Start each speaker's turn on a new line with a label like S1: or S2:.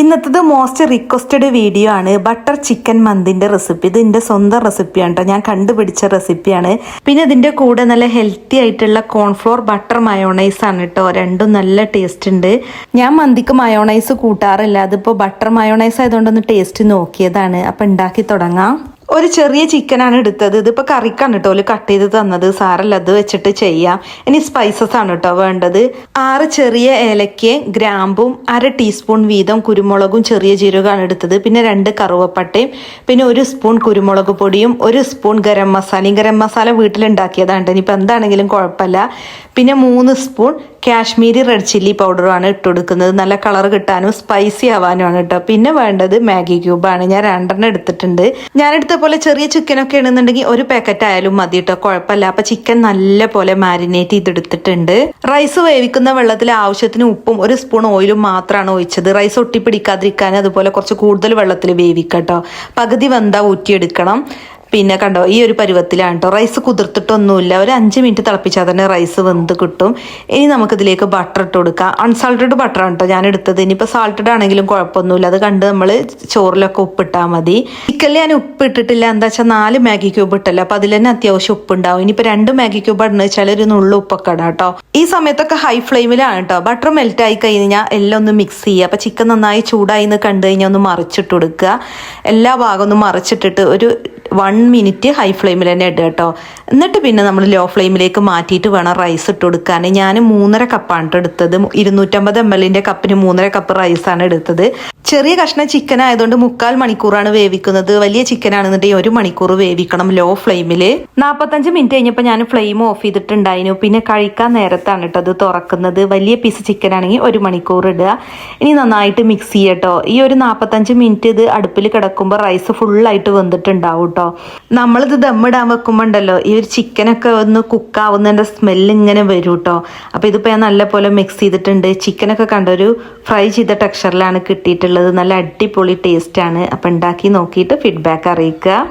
S1: ഇന്നത്തത് most requested video ആണ്. Butter chicken മന്തിന്റെ recipe ഇത് എന്റെ സ്വന്തം റെസിപ്പിയാണ് കേട്ടോ ഞാൻ കണ്ടുപിടിച്ച റെസിപ്പിയാണ് പിന്നെ ഇതിന്റെ കൂടെ നല്ല ഹെൽത്തി ആയിട്ടുള്ള കോൺഫ്ലോർ ബട്ടർ മയോണൈസ് ആണ് കേട്ടോ രണ്ടും നല്ല ടേസ്റ്റ് ഉണ്ട്. ഞാൻ മന്തിക്ക് മയോണൈസ് കൂട്ടാറില്ല. അതിപ്പോൾ ബട്ടർ മയോണൈസ് ആയതുകൊണ്ടൊന്ന് ടേസ്റ്റ് നോക്കിയതാണ്. അപ്പം ഉണ്ടാക്കി തുടങ്ങാം. ഒരു ചെറിയ ചിക്കനാണ് എടുത്തത്. ഇതിപ്പോൾ കറിക്കാണ് കേട്ടോ. ഒരു കട്ട് ചെയ്ത് തന്നത്. സാറല്ല അത് വെച്ചിട്ട് ചെയ്യാം. ഇനി സ്പൈസസ് ആണ് കേട്ടോ വേണ്ടത്. ആറ് ചെറിയ ഏലക്കയും ഗ്രാമ്പും അര ടീസ്പൂൺ വീതം കുരുമുളകും ചെറിയ ജീരകമാണ് എടുത്തത്. പിന്നെ രണ്ട് കറുവപ്പട്ടയും പിന്നെ ഒരു സ്പൂൺ കുരുമുളക് പൊടിയും ഒരു സ്പൂൺ ഗരം മസാലയും. ഗരം മസാല വീട്ടിലുണ്ടാക്കിയതാണ് ഇനിയിപ്പോൾ എന്താണെങ്കിലും കുഴപ്പമില്ല. പിന്നെ മൂന്ന് സ്പൂൺ കാശ്മീരി റെഡ് ചില്ലി പൗഡറുമാണ് ഇട്ട് കൊടുക്കുന്നത് നല്ല കളർ കിട്ടാനും സ്പൈസി ആവാനുമാണ് കേട്ടോ. പിന്നെ വേണ്ടത് മാഗി ക്യൂബാണ്. ഞാൻ രണ്ടെണ്ണം എടുത്തിട്ടുണ്ട്. ഞാൻ എടുത്ത പോലെ ചെറിയ ചിക്കനൊക്കെ ആണെന്നുണ്ടെങ്കിൽ ഒരു പാക്കറ്റ് ആയാലും മതി കേട്ടോ. കുഴപ്പമില്ല. അപ്പൊ ചിക്കൻ നല്ല പോലെ മാരിനേറ്റ് ചെയ്തെടുത്തിട്ടുണ്ട്. റൈസ് വേവിക്കുന്ന വെള്ളത്തിൽ ആവശ്യത്തിന് ഉപ്പും ഒരു സ്പൂൺ ഓയിലും മാത്രമാണ് ഒഴിച്ചത്. റൈസ് ഒട്ടിപ്പിടിക്കാതിരിക്കാൻ അതുപോലെ കുറച്ച് കൂടുതൽ വെള്ളത്തിൽ വേവിക്കട്ടോ പകുതി വെന്ത ഊറ്റിയെടുക്കണം. പിന്നെ കണ്ടോ ഈ ഒരു പരുവത്തിലാണ് കേട്ടോ റൈസ് കുതിർത്തിട്ടൊന്നുമില്ല. ഒരു അഞ്ച് മിനിറ്റ് തിളപ്പിച്ചാൽ തന്നെ റൈസ് വെന്ത് കിട്ടും. ഇനി നമുക്കിതിലേക്ക് ബട്ടർ ഇട്ട് കൊടുക്കാം. അൺസാൾട്ടഡ് ബട്ടർ ആണ് കേട്ടോ ഞാൻ എടുത്തത് ഇനിയിപ്പോൾ സാൾട്ടഡ് ആണെങ്കിലും കുഴപ്പമൊന്നുമില്ല. അത് കണ്ട് നമ്മൾ ചോറിലൊക്കെ ഉപ്പിട്ടാൽ മതി. ചിക്കനിൽ ഞാൻ ഉപ്പ് ഇട്ടിട്ടില്ല. എന്താ വെച്ചാൽ നാല് മാഗി ക്യൂബ് ഇട്ടല്ലോ. അപ്പോൾ അതിൽ തന്നെ അത്യാവശ്യം ഉപ്പുണ്ടാവും. ഇനിയിപ്പോൾ രണ്ട് മാഗി ക്യൂബ് ഇടുന്ന വെച്ചാൽ ഒരു നുള്ളു ഉപ്പൊക്കെ ഇടാം കേട്ടോ ഈ സമയത്തൊക്കെ ഹൈ ഫ്ലെയിമിലാണ് കേട്ടോ ബട്ടർ മെൽറ്റ് ആയി കഴിഞ്ഞാൽ എല്ലാം ഒന്ന് മിക്സ് ചെയ്യുക അപ്പോൾ ചിക്കൻ നന്നായി ചൂടായി എന്ന് കണ്ടു കഴിഞ്ഞാൽ ഒന്ന് മറിച്ചിട്ട് കൊടുക്കുക. എല്ലാ ഭാഗം ഒന്ന് മറിച്ചിട്ടിട്ട് ഒരു വൺ മിനിറ്റ് ഹൈ ഫ്ലെയിമിൽ തന്നെ ഇടുക കേട്ടോ. എന്നിട്ട് പിന്നെ നമ്മൾ ലോ ഫ്ലെയിമിലേക്ക് മാറ്റിയിട്ട് വേണം റൈസ് ഇട്ട് കൊടുക്കാൻ. ഞാൻ മൂന്നര കപ്പാണ് എടുത്തത്. ഇരുന്നൂറ്റമ്പത് എം എല്ലിന്റെ കപ്പിന് മൂന്നര കപ്പ് റൈസാണ് എടുത്തത്. ചെറിയ കഷ്ണം ചിക്കൻ ആയതുകൊണ്ട് മുക്കാൽ മണിക്കൂറാണ് വേവിക്കുന്നത്. വലിയ ചിക്കൻ ആണെന്നുണ്ടെങ്കിൽ ഒരു മണിക്കൂർ വേവിക്കണം ലോ. ഫ്ലെയിമിൽ നാൽപ്പത്തഞ്ച് മിനിറ്റ് കഴിഞ്ഞപ്പോൾ ഞാൻ ഫ്ലെയിം ഓഫ് ചെയ്തിട്ടുണ്ടായിരുന്നു. പിന്നെ കഴിക്കാൻ നേരത്താണ് കേട്ടോ അത് തുറക്കുന്നത്. വലിയ പീസ് ചിക്കൻ ആണെങ്കിൽ ഒരു മണിക്കൂർ ഇടുക. ഇനി നന്നായിട്ട് മിക്സ് ചെയ്യട്ടോ ഈ ഒരു നാൽപ്പത്തഞ്ച് മിനിറ്റ് ഇത് അടുപ്പിൽ കിടക്കുമ്പോൾ റൈസ് ഫുള്ളായിട്ട് വെന്തിട്ടുണ്ടാവും കേട്ടോ. നമ്മളിത് ദമ്മിടാൻ വെക്കുമ്പോൾ ഉണ്ടല്ലോ ഈ ഒരു ചിക്കനൊക്കെ ഒന്ന് കുക്കാവുന്നതിന്റെ സ്മെല്ല് ഇങ്ങനെ വരും കേട്ടോ. അപ്പോൾ ഇതിപ്പോൾ ഞാൻ നല്ലപോലെ മിക്സ് ചെയ്തിട്ടുണ്ട്. ചിക്കനൊക്കെ കണ്ടൊരു ഫ്രൈ ചെയ്ത ടെക്സ്ചറിലാണ് കിട്ടിയിട്ടുള്ളത്. നല്ല അടിപൊളി ടേസ്റ്റാണ് അപ്പം ഉണ്ടാക്കി നോക്കിയിട്ട് ഫീഡ്ബാക്ക് അറിയിക്കുക.